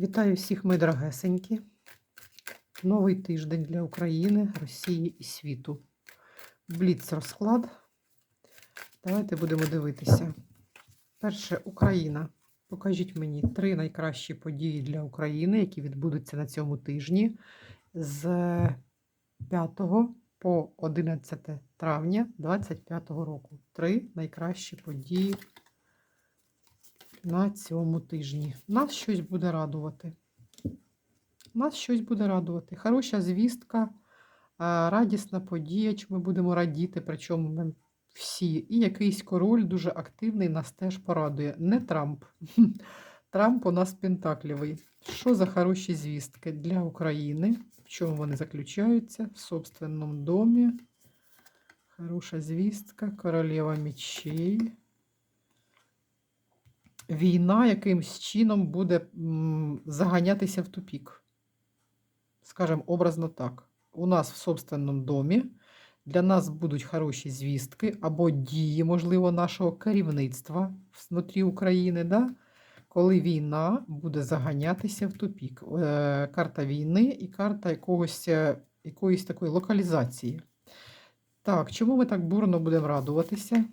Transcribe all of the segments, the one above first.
Вітаю всіх, мої дорогесенькі. Новий тиждень для України, Росії і світу. Бліц розклад. Давайте будемо дивитися. Перше, Україна. Покажіть мені три найкращі події для України, які відбудуться на цьому тижні з 5 по 11 травня 2025 року. Три найкращі події на цьому тижні. Нас щось буде радувати. Нас щось буде радувати. Хороша звістка, радісна подія, чи ми будемо радіти, причому ми всі. І якийсь король дуже активний нас теж порадує. Не Трамп. Трамп у нас пентаклівий. Що за хороші звістки для України? В чому вони заключаються? В собственному домі. Хороша звістка, королева мечей війна якимсь чином буде заганятися в тупік. Скажемо образно так. У нас в собственному домі для нас будуть хороші звістки або дії, можливо, нашого керівництва внутрі України, да? коли війна буде заганятися в тупік. Е, карта війни і карта якогось, е, якоїсь такої локалізації. Так, чому ми так бурно будемо радуватися?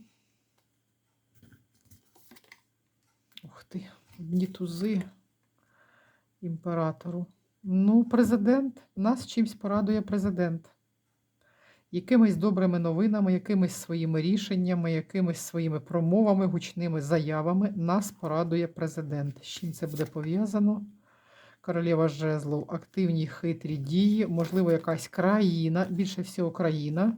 Ти, одні тузи імператору. Ну, президент, нас чимось порадує президент. Якимись добрими новинами, якимись своїми рішеннями, якимись своїми промовами, гучними заявами нас порадує президент. З чим це буде пов'язано? Королева жезлов, активні хитрі дії, можливо, якась країна, більше всього країна.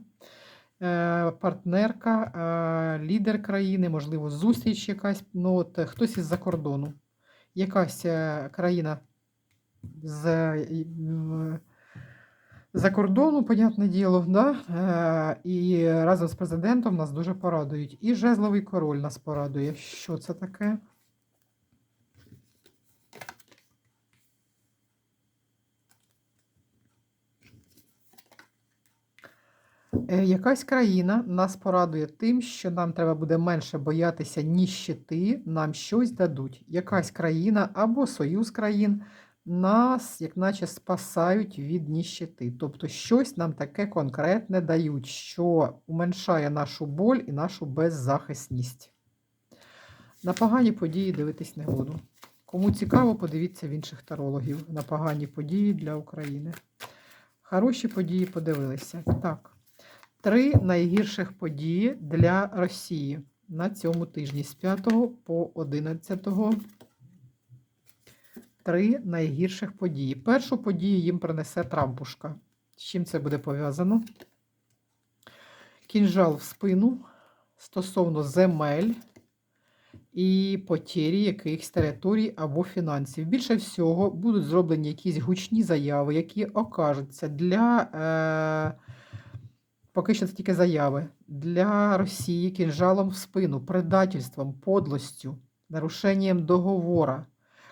Е, партнерка, е, лідер країни, можливо, зустріч якась, ну от е, хтось із-за кордону. Якась країна з за кордону, понятне діло, да? і разом з президентом нас дуже порадують. І жезловий король нас порадує. Що це таке? Якась країна нас порадує тим, що нам треба буде менше боятися ніщити, нам щось дадуть. Якась країна або союз країн нас, як наче, спасають від ніщити. Тобто щось нам таке конкретне дають, що уменшає нашу боль і нашу беззахисність. На погані події дивитись не буду. Кому цікаво, подивіться в інших тарологів на погані події для України. Хороші події подивилися. Так. Три найгірших події для Росії на цьому тижні з 5 по 11. Три найгірших події. Першу подію їм принесе Трампушка. З чим це буде пов'язано? Кінжал в спину стосовно земель і потері якихось територій або фінансів. Більше всього будуть зроблені якісь гучні заяви, які окажуться для. Е- Поки що це тільки заяви для Росії кінжалом в спину, предательством, подлостю, нарушенням договора,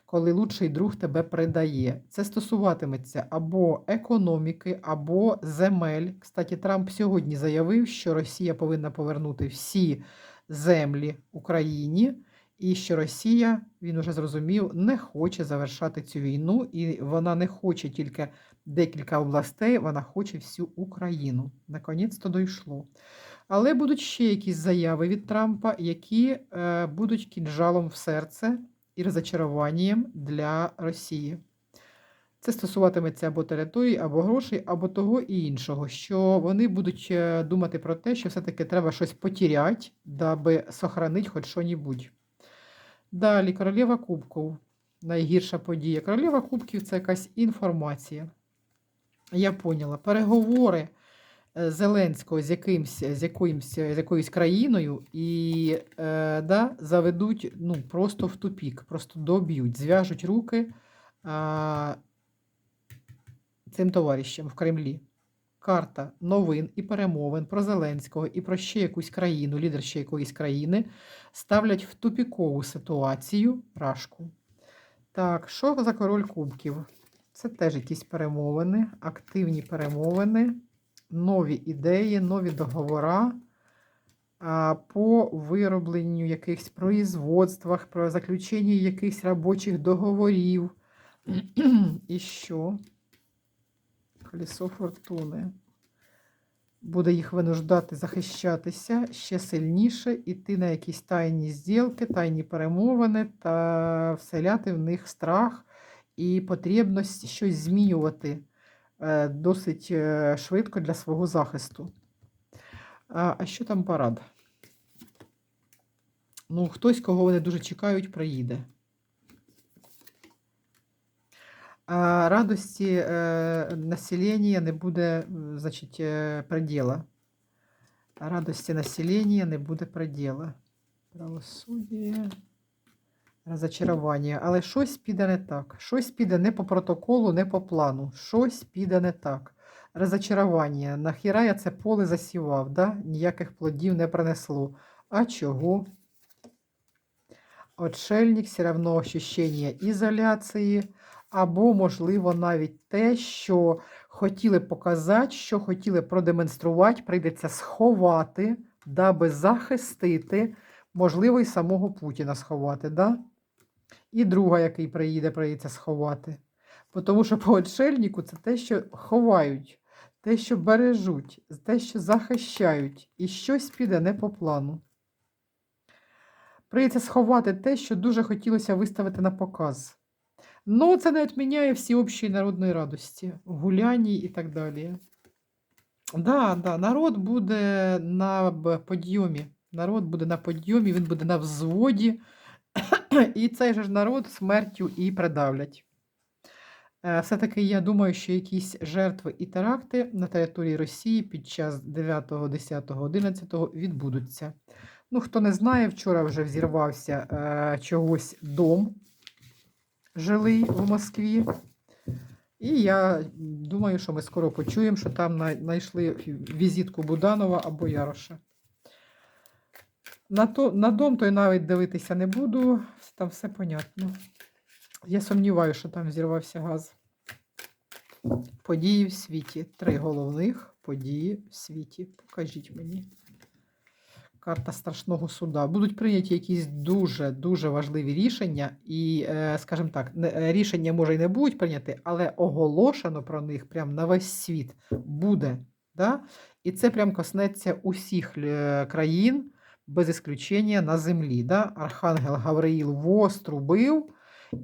коли лучший друг тебе предає. Це стосуватиметься або економіки, або земель. Кстати, Трамп сьогодні заявив, що Росія повинна повернути всі землі Україні, і що Росія, він уже зрозумів, не хоче завершати цю війну, і вона не хоче тільки декілька областей, вона хоче всю Україну. Наконець-то дійшло. Але будуть ще якісь заяви від Трампа, які е, будуть кінжалом в серце і розочаруванням для Росії. Це стосуватиметься або території, або грошей, або того і іншого, що вони будуть е, думати про те, що все-таки треба щось потіряти, даби сохранити хоч що-небудь. Далі, королева кубків. Найгірша подія. Королева кубків це якась інформація. Я поняла. Переговори е, Зеленського з якимсь, з якоюсь, з якоюсь країною і е, да, заведуть ну, просто в тупік, просто доб'ють, зв'яжуть руки е, цим товаришам в Кремлі. Карта новин і перемовин про Зеленського і про ще якусь країну, лідер ще якоїсь країни, ставлять в тупікову ситуацію рашку. Так, що за король кубків? Це теж якісь перемовини, активні перемовини, нові ідеї, нові договори по виробленню якихось производствах, про заключення якихось робочих договорів, І що? Колесо фортуни. Буде їх винуждати захищатися ще сильніше, іти на якісь тайні зділки, тайні перемовини та вселяти в них страх і потрібність щось змінювати е, досить е, швидко для свого захисту. А, що там парад? Ну, хтось, кого вони дуже чекають, приїде. Радості е, населення не буде, значить, предела. Радості населення не буде предела. Правосуддя, розочарування. Але щось піде не так. Щось піде не по протоколу, не по плану. Щось піде не так. Розочарування. Нахіра я це поле засівав, да? ніяких плодів не принесло. А чого? Отшельник, все одно ощущення ізоляції, або, можливо, навіть те, що хотіли показати, що хотіли продемонструвати, прийдеться сховати, даби захистити, можливо, і самого Путіна сховати. Да? І друга, який приїде, прийдеться сховати. Тому що по отшельнику це те, що ховають, те, що бережуть, те, що захищають, і щось піде не по плану. Прийдеться сховати те, що дуже хотілося виставити на показ. Ну, це не відміняє всіобщої народної радості, гулянні і так далі. Да, да, народ буде на подйомі. Народ буде на подйомі, він буде на взводі. І цей же ж народ смертю і придавлять. Е, Все-таки я думаю, що якісь жертви і теракти на території Росії під час 9, 10, 11 відбудуться. Ну, хто не знає, вчора вже взірвався е, чогось дом жилий в Москві. І я думаю, що ми скоро почуємо, що там знайшли візитку Буданова або Яроша. На, то, на дом той навіть дивитися не буду, там все понятно. Я сумніваюся, що там зірвався газ. Події в світі. Три головних події в світі. Покажіть мені. Карта страшного суда. Будуть прийняті якісь дуже-дуже важливі рішення, і, е, скажімо так, е, рішення може і не будуть прийняті, але оголошено про них прямо на весь світ буде. Да? І це прям коснеться усіх е, країн без ісключення на землі. Да? Архангел Гавриїл воз трубив,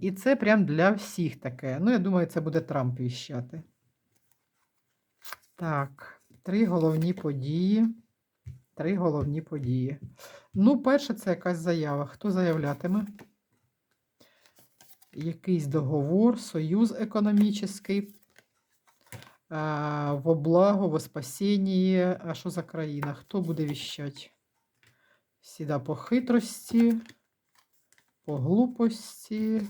і це прям для всіх таке. Ну, я думаю, це буде Трамп віщати. Так, три головні події. Три головні події. Ну, перше, це якась заява. Хто заявлятиме? Якийсь договор, союз економічний. а, Во благо, во спасіння. А що за країна? Хто буде віщати? Сіда по хитрості, по глупості,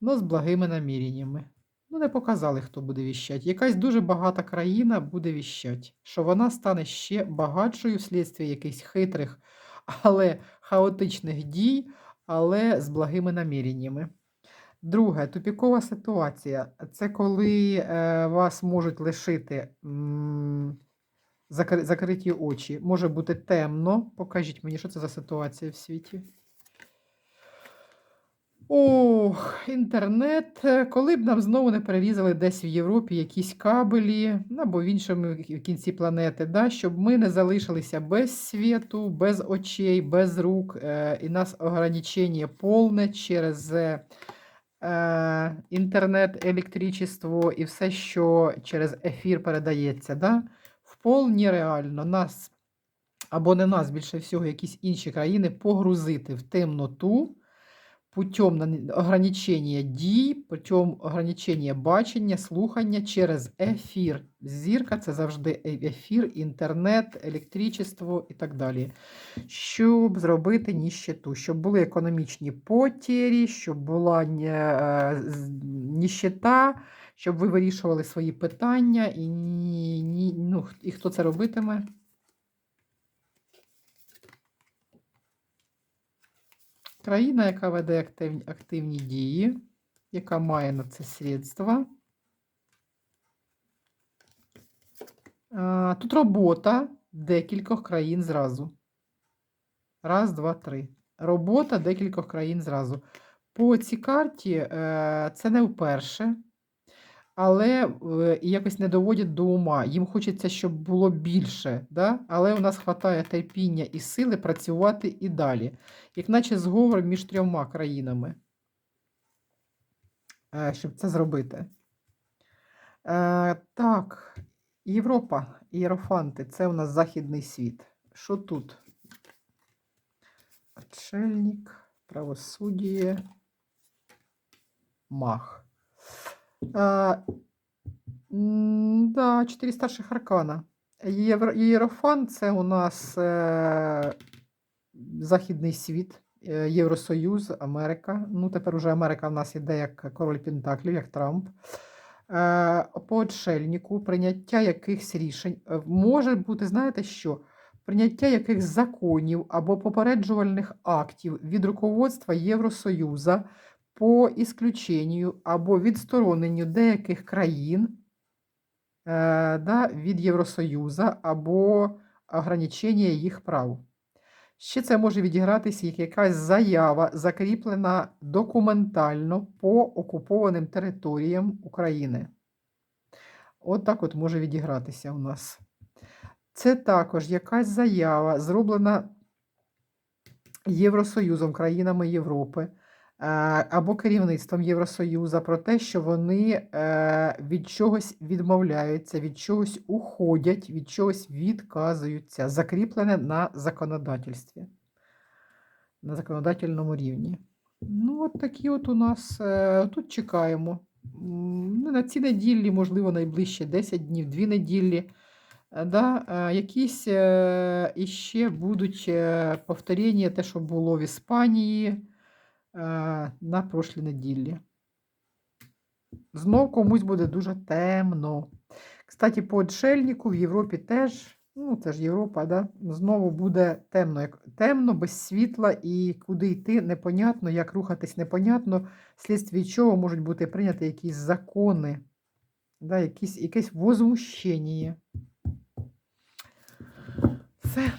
ну, з благими наміреннями. Ну, не показали, хто буде віщати. Якась дуже багата країна буде віщати, що вона стане ще багатшою вслідстві якихось хитрих, але хаотичних дій, але з благими наміреннями. Друге, тупікова ситуація. Це коли е, вас можуть лишити м, закриті очі. Може бути темно. Покажіть мені, що це за ситуація в світі. Ох, інтернет. Коли б нам знову не перерізали десь в Європі якісь кабелі або в іншому кінці планети, да, щоб ми не залишилися без світу, без очей, без рук, е, і нас ограничення повне через е, інтернет, електричество і все, що через ефір передається. Да? Вполне реально нас або не нас більше всього, якісь інші країни погрузити в темноту путем ограничення дій, путем ограничення бачення, слухання через ефір. Зірка це завжди е- ефір, інтернет, електричество і так далі. Щоб зробити ніщету, щоб були економічні потері, щоб була е, ніщета, щоб ви вирішували свої питання, і, ні, ні, ну, і хто це робитиме? Країна, яка веде активні, активні дії, яка має на це средства. Тут робота декількох країн зразу. Раз, два, три. Робота декількох країн зразу. По цій карті е, це не вперше, але е, якось не доводять до ума. Їм хочеться, щоб було більше, да? але у нас вистачає терпіння і сили працювати і далі, як наче зговор між трьома країнами, е, щоб це зробити. Е, так, Європа, ієрофанти, це у нас західний світ. Що тут? Отшельник, правосуддя, мах. А, да, чотири старших аркана. Євро, Єрофан це у нас е, Західний світ, е, Євросоюз, Америка. Ну, тепер уже Америка в нас іде як король Пентаклів, як Трамп. Е, по отшельнику прийняття якихось рішень. Е, Може бути, знаєте що? Прийняття якихось законів або попереджувальних актів від руководства Євросоюзу по ісключенню або відстороненню деяких країн е, да, від Євросоюзу або ограничення їх прав. Ще це може відігратися як якась заява, закріплена документально по окупованим територіям України. От так от може відігратися у нас. Це також якась заява, зроблена Євросоюзом, країнами Європи або керівництвом Євросоюзу про те, що вони е, від чогось відмовляються, від чогось уходять, від чогось відказуються, закріплене на законодательстві, на законодательному рівні. Ну, от такі от у нас е, тут чекаємо. На цій неділі, можливо, найближче 10 днів, 2 неділі. Е, Да, е, якісь е, іще будуть е, повторення, те, що було в Іспанії е, Е, на прошлій неділі. Знов комусь буде дуже темно. Кстати, по отшельнику в Європі теж, ну це ж Європа, да? знову буде темно, темно, без світла і куди йти непонятно, як рухатись непонятно, вслідстві чого можуть бути прийняті якісь закони, да? якісь, якесь возмущення. Все.